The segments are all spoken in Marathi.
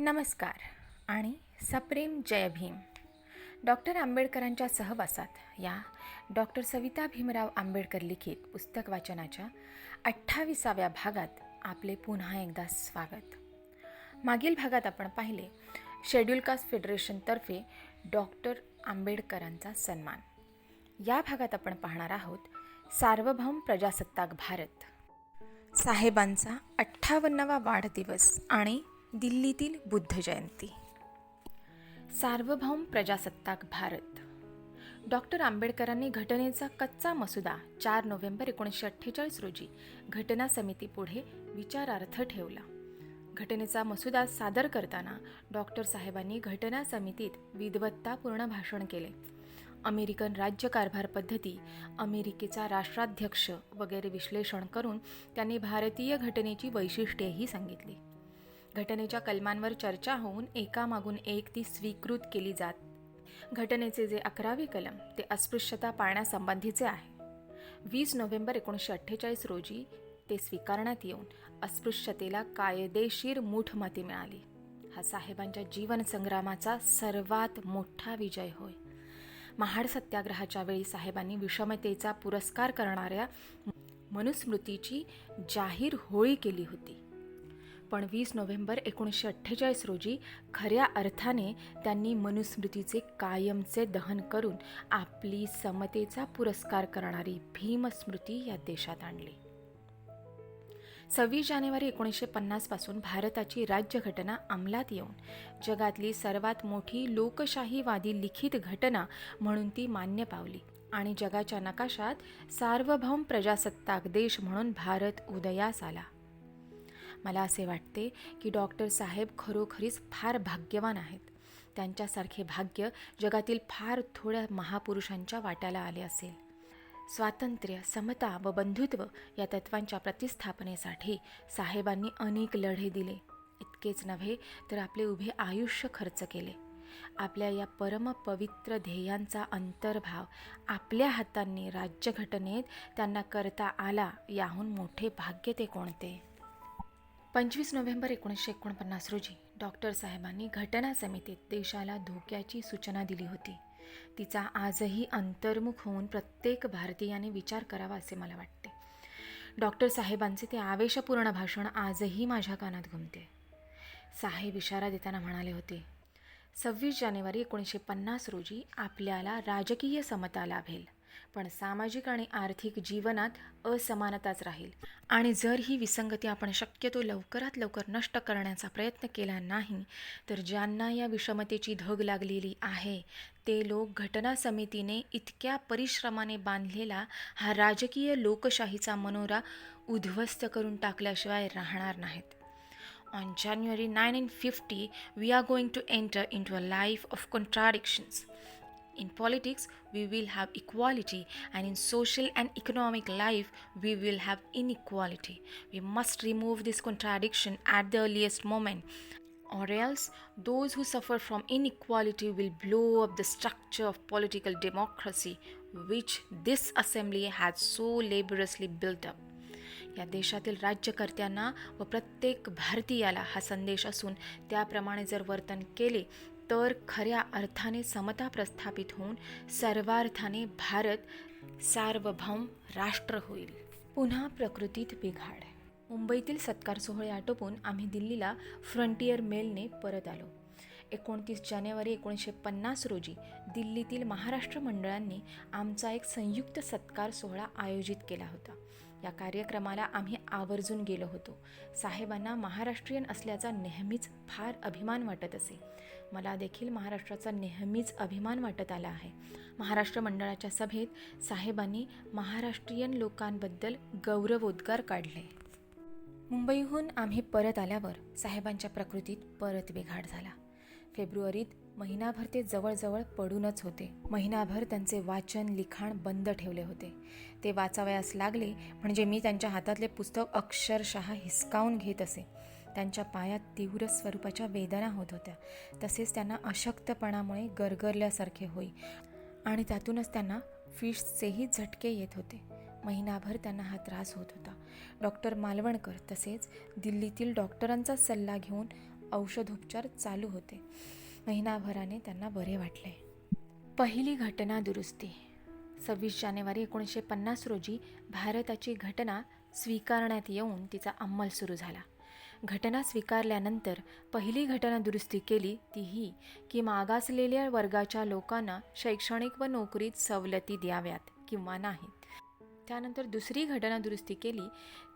नमस्कार आणि सप्रेम जय भीम. डॉक्टर आंबेडकरांच्या सहवासात या डॉक्टर सविता भीमराव आंबेडकर लिखित पुस्तक वाचनाच्या अठ्ठावीसाव्या भागात आपले पुन्हा एकदा स्वागत. मागील भागात आपण पाहिले शेड्यूल कास्ट फेडरेशनतर्फे डॉक्टर आंबेडकरांचा सन्मान. या भागात आपण पाहणार आहोत सार्वभौम प्रजासत्ताक भारत. साहेबांचा अठ्ठावन्नावा वाढदिवस आणि दिल्लीतील बुद्ध जयंती. सार्वभौम प्रजासत्ताक भारत. डॉक्टर आंबेडकरांनी घटनेचा कच्चा मसुदा चार नोव्हेंबर एकोणीसशे अठ्ठेचाळीस रोजी घटना समितीपुढे विचारार्थ ठेवला. घटनेचा मसुदा सादर करताना डॉक्टर साहेबांनी घटना समितीत विद्वत्तापूर्ण भाषण केले. अमेरिकन राज्यकारभार पद्धती अमेरिकेचा राष्ट्राध्यक्ष वगैरे विश्लेषण करून त्यांनी भारतीय घटनेची वैशिष्ट्येही सांगितली. घटनेच्या कलमांवर चर्चा होऊन एकामागून एक ती स्वीकृत केली जात. घटनेचे जे अकरावे कलम ते अस्पृश्यता पाळण्यासंबंधीचे आहे. वीस नोव्हेंबर एकोणीसशे अठ्ठेचाळीस रोजी ते स्वीकारण्यात येऊन अस्पृश्यतेला कायदेशीर मूठमती मिळाली. हा साहेबांच्या जीवनसंग्रामाचा सर्वात मोठा विजय होय. महाड सत्याग्रहाच्या वेळी साहेबांनी विषमतेचा पुरस्कार करणाऱ्या मनुस्मृतीची जाहीर होळी केली होती. पण वीस नोव्हेंबर एकोणीसशे अठ्ठेचाळीस रोजी खऱ्या अर्थाने त्यांनी मनुस्मृतीचे कायमचे दहन करून आपली समतेचा पुरस्कार करणारी भीमस्मृती या देशात आणली. सव्वीस जानेवारी एकोणीसशे पन्नासपासून भारताची राज्यघटना अंमलात येऊन जगातली सर्वात मोठी लोकशाहीवादी लिखित घटना म्हणून ती मान्य पावली आणि जगाच्या नकाशात सार्वभौम प्रजासत्ताक देश म्हणून भारत उदयास आला. मला असे वाटते की डॉक्टर साहेब खरोखरीच फार भाग्यवान आहेत. त्यांच्यासारखे भाग्य जगातील फार थोड्या महापुरुषांच्या वाट्याला आले असेल. स्वातंत्र्य समता व बंधुत्व या तत्वांच्या प्रतिस्थापनेसाठी साहेबांनी अनेक लढे दिले. इतकेच नव्हे तर आपले उभे आयुष्य खर्च केले. आपल्या या परमपवित्र ध्येयांचा अंतर्भाव आपल्या हातांनी राज्यघटनेत त्यांना करता आला याहून मोठे भाग्य ते कोणते? पंचवीस नोव्हेंबर एकोणीसशे एकोणपन्नास रोजी डॉक्टर साहेबांनी घटना समितीत देशाला धोक्याची सूचना दिली होती. तिचा आजही अंतर्मुख होऊन प्रत्येक भारतीयाने विचार करावा असे मला वाटते. डॉक्टर साहेबांचे ते आवेशपूर्ण भाषण आजही माझ्या कानात घुमते. साहेब इशारा देताना म्हणाले होते सव्वीस जानेवारी एकोणीसशे पन्नास रोजी आपल्याला राजकीय समता लाभेल. पण सामाजिक आणि आर्थिक जीवनात असमानताच राहील आणि जर ही विसंगती आपण शक्यतो लवकरात लवकर नष्ट करण्याचा प्रयत्न केला नाही तर ज्यांना या विषमतेची धग लागलेली आहे ते लोक घटना समितीने इतक्या परिश्रमाने बांधलेला हा राजकीय लोकशाहीचा मनोरा उद्ध्वस्त करून टाकल्याशिवाय राहणार नाहीत On January 1950, we are going to enter into a life of contradictions. In politics, we will have equality, and in social and economic life, we will have inequality. We must remove this contradiction at the earliest moment, or else those who suffer from inequality will blow up the structure of political democracy, which this assembly has so laboriously built up. या देशातील राज्यकर्त्यांना व प्रत्येक भारतीयाला हा संदेश असून त्याप्रमाणे जर वर्तन केले तर खऱ्या अर्थाने समता प्रस्थापित होऊन सर्वार्थाने भारत सार्वभौम राष्ट्र होईल. पुन्हा प्रकृतीत बिघाड. मुंबईतील सत्कार सोहळे आटोपून आम्ही दिल्लीला फ्रंटियर मेलने परत आलो. एकोणतीस जानेवारी एकोणीसशे पन्नास रोजी दिल्लीतील महाराष्ट्र मंडळांनी आमचा एक संयुक्त सत्कार सोहळा आयोजित केला होता. या कार्यक्रमाला आम्ही आवर्जून गेलो होतो. साहेबांना महाराष्ट्रीयन असल्याचा नेहमीच फार अभिमान वाटत असे. मला देखील महाराष्ट्राचा नेहमीच अभिमान वाटत आला आहे. महाराष्ट्र मंडळाच्या सभेत साहेबांनी महाराष्ट्रीयन लोकांबद्दल गौरवोद्गार काढले. मुंबईहून आम्ही परत आल्यावर साहेबांच्या प्रकृतीत परत बिघाड झाला. फेब्रुवारीत महिनाभर ते जवळजवळ पडूनच होते. महिनाभर त्यांचे वाचन लिखाण बंद ठेवले होते. ते वाचावयास लागले म्हणजे मी त्यांच्या हातातले पुस्तक अक्षरशः हिसकावून घेत असे. त्यांच्या पायात तीव्र स्वरूपाच्या वेदना होत होत्या. तसेच त्यांना अशक्तपणामुळे गरगरल्यासारखे होई आणि त्यातूनच त्यांना फिशचेही झटके येत होते. महिनाभर त्यांना हा त्रास होत होता. डॉक्टर मालवणकर तसेच दिल्लीतील डॉक्टरांचा सल्ला घेऊन औषधोपचार चालू होते. महिनाभराने त्यांना बरे वाटले. पहिली घटना दुरुस्ती. सव्वीस जानेवारी एकोणीसशे पन्नास रोजी भारताची घटना स्वीकारण्यात येऊन तिचा अंमल सुरू झाला. घटना स्वीकारल्यानंतर पहिली घटना दुरुस्ती केली ती ही की मागासलेल्या वर्गाच्या लोकांना शैक्षणिक व नोकरीत सवलती द्याव्यात किंवा नाहीत. त्यानंतर दुसरी घटना दुरुस्ती केली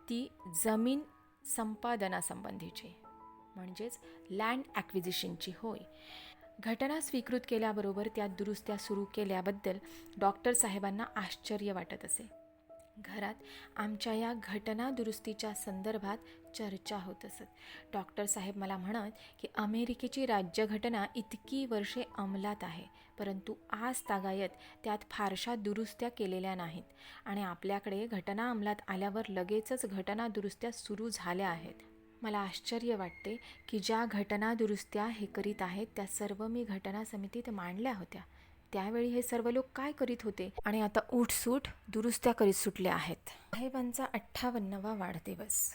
ती जमीन संपादनासंबंधीची. म्हणजेच लँड ॲक्विजिशनची होय. घटना स्वीकृत केल्याबरोबर त्या दुरुस्त्या सुरू केल्याबद्दल डॉक्टर साहेबांना आश्चर्य वाटत असे. घरात आमच्या या घटना दुरुस्तीच्या संदर्भात चर्चा होत असत. डॉक्टर साहेब मला म्हणत की अमेरिकेची राज्यघटना इतकी वर्षे अंमलात आहे परंतु आज तागायत त्यात फारशा दुरुस्त्या केलेल्या नाहीत आणि आपल्याकडे घटना अंमलात आल्यावर लगेचच घटना दुरुस्त्या सुरू झाल्या आहेत. मला आश्चर्य वाटते की ज्या घटना दुरुस्त्या हे करीत आहेत त्या सर्व मी घटना समितीत मांडल्या होत्या. त्यावेळी हे सर्व लोक काय करीत होते? आणि आता उठसूट दुरुस्त्या करीत सुटले आहेत. साहेबांचा अठ्ठावन्नवा वाढदिवस.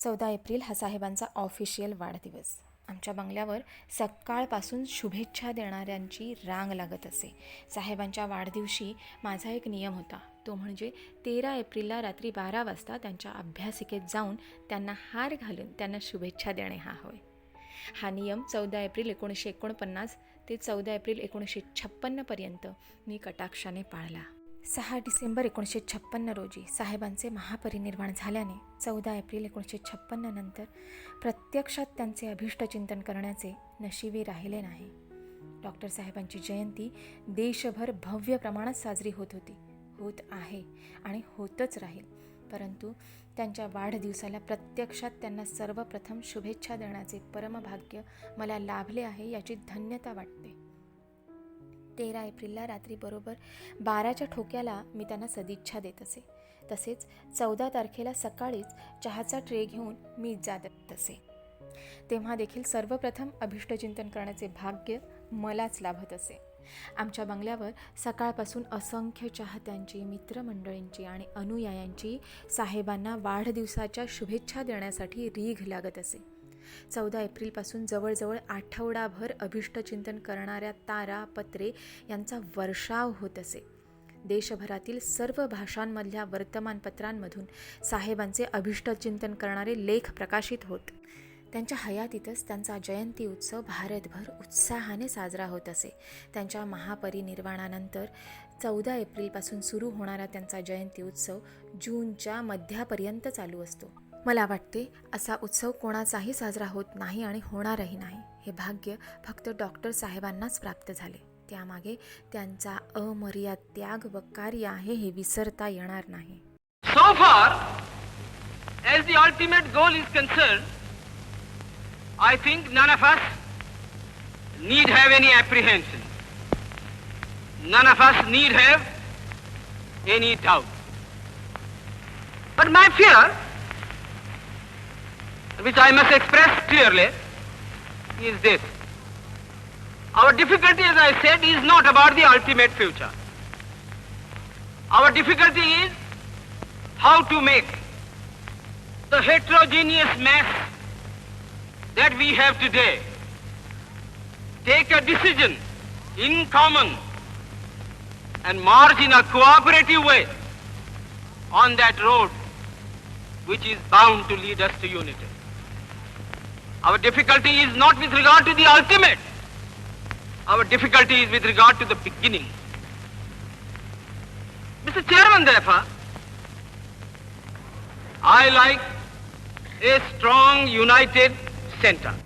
चौदा एप्रिल हा साहेबांचा ऑफिशियल वाढदिवस. आमच्या बंगल्यावर सकाळपासून शुभेच्छा देणाऱ्यांची रांग लागत असे. साहेबांच्या वाढदिवशी माझा एक नियम होता. तो म्हणजे तेरा एप्रिलला रात्री बारा वाजता त्यांच्या अभ्यासिकेत जाऊन त्यांना हार घालून त्यांना शुभेच्छा देणे हा होय. हा नियम चौदा एप्रिल एकोणीसशे एकोणपन्नास ते चौदा एप्रिल एकोणीसशे छप्पन्नपर्यंत मी कटाक्षाने पाळला. सहा डिसेंबर एकोणीसशे छप्पन्न रोजी साहेबांचे महापरिनिर्वाण झाल्याने चौदा एप्रिल एकोणीसशे छप्पन्न नंतर प्रत्यक्षात त्यांचे अभिष्टचिंतन करण्याचे नशिबी राहिले नाही. डॉक्टर साहेबांची जयंती देशभर भव्य प्रमाणात साजरी होत होती. होत आहे आणि होतच राहील. परंतु त्यांच्या वाढदिवसाला प्रत्यक्षात त्यांना सर्वप्रथम शुभेच्छा देण्याचे परमभाग्य मला लाभले आहे याची धन्यता वाटते. तेरा एप्रिलला रात्री बरोबर बाराच्या ठोक्याला मी त्यांना सदिच्छा देत असे. तसेच चौदा तारखेला सकाळीच चहाचा ट्रे घेऊन मी जात असे. तेव्हा देखील सर्वप्रथम अभिष्टचिंतन करण्याचे भाग्य मलाच लाभत असे. आमच्या बंगल्यावर सकाळपासून असंख्य चाहत्यांची मित्रमंडळींची आणि अनुयायांची साहेबांना वाढदिवसाच्या शुभेच्छा देण्यासाठी रीघ लागत असे. चौदा एप्रिलपासून जवळजवळ आठवडाभर अभिष्टचिंतन करणाऱ्या तारा पत्रे यांचा वर्षाव होत असे. देशभरातील सर्व भाषांमधल्या वर्तमानपत्रांमधून साहेबांचे अभिष्टचिंतन करणारे लेख प्रकाशित होत. त्यांच्या हयातीतच त्यांचा जयंती उत्सव भारतभर उत्साहाने साजरा होत असे. त्यांच्या महापरिनिर्वाणानंतर चौदा एप्रिलपासून सुरू होणारा त्यांचा जयंती उत्सव जूनच्या मध्यापर्यंत चालू असतो. मला वाटते असा उत्सव कोणाचाही साजरा होत नाही आणि होणारही नाही हे भाग्य फक्त डॉक्टर साहेबांनाच प्राप्त झाले. त्यामागे त्यांचा अमर्याद त्याग व कार्य आहे हे विसरता येणार नाही. सो फार as the ultimate goal is concerned, I think none of us need have any apprehension. None of us need have any doubt. But my fear, which I must express clearly, is this. Our difficulty, as I said, is not about the ultimate future. Our difficulty is how to make the heterogeneous mass that we have today take a decision in common and march in a cooperative way on that road which is bound to lead us to unity. Our difficulty is not with regard to the ultimate. Our difficulty is with regard to the beginning. Mr. Chairman, therefore, I like a strong, united center.